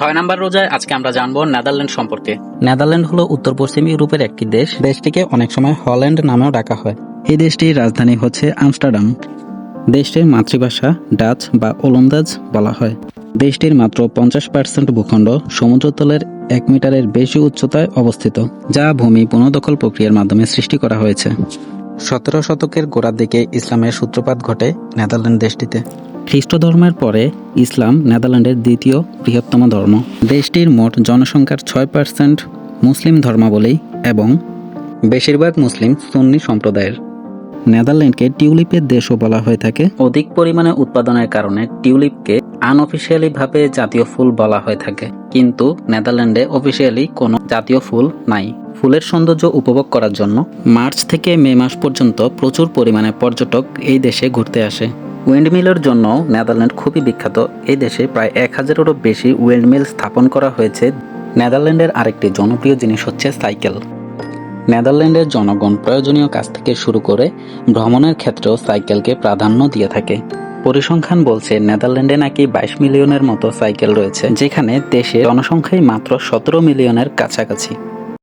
ছয় নাম্বার রোজায় আজকে আমরা জানব নেদারল্যান্ড সম্পর্কে। নেদারল্যান্ড হলো উত্তর পশ্চিম ইউরোপের একটি দেশ। দেশটিকে অনেক সময় হল্যান্ড নামেও ডাকা হয়। এই দেশটির রাজধানী হচ্ছে আমস্টারডাম। দেশটির মাতৃভাষা ডাচ বা ওলন্দাজ বলা হয়। দেশটির মাত্র পঞ্চাশ পার্সেন্ট ভূখণ্ড সমুদ্রতলের এক মিটারের বেশি উচ্চতায় অবস্থিত, যা ভূমি পুনর্দখল প্রক্রিয়ার মাধ্যমে সৃষ্টি করা হয়েছে। সতেরো শতকের গোড়ার দিকে ইসলামের সূত্রপাত ঘটে নেদারল্যান্ড দেশটিতে। খ্রিস্ট ধর্মের পরে ইসলাম নেদারল্যান্ডের দ্বিতীয় বৃহত্তম ধর্ম। দেশটির মোট জনসংখ্যার ছয় পার্সেন্ট মুসলিম ধর্মাবলী এবং বেশিরভাগ মুসলিম সুন্নি সম্প্রদায়ের। নেদারল্যান্ডকে টিউলিপের দেশও বলা হয়ে থাকে। অধিক পরিমাণে উৎপাদনের কারণে টিউলিপকে আনঅফিসিয়ালি ভাবে জাতীয় ফুল বলা হয়ে থাকে। কিন্তু নেদারল্যান্ডে অফিসিয়ালি কোনো জাতীয় ফুল নাই। ফুলের সৌন্দর্য উপভোগ করার জন্য মার্চ থেকে মে মাস পর্যন্ত প্রচুর পরিমাণে পর্যটক এই দেশে ঘুরতে আসে। উইন্ডমিলের জন্য নেদারল্যান্ড খুবই বিখ্যাত। এই দেশে প্রায় এক হাজারেরও বেশি উইন্ডমিল স্থাপন করা হয়েছে। নেদারল্যান্ডের আরেকটি জনপ্রিয় জিনিস হচ্ছে সাইকেল। নেদারল্যান্ডের জনগণ প্রয়োজনীয় কাজ থেকে শুরু করে ভ্রমণের ক্ষেত্রেও সাইকেলকে প্রাধান্য দিয়ে থাকে। পরিসংখ্যান বলছে নেদারল্যান্ডে নাকি বাইশ মিলিয়নের মতো সাইকেল রয়েছে, যেখানে দেশের জনসংখ্যাই মাত্র সতেরো মিলিয়নের কাছাকাছি।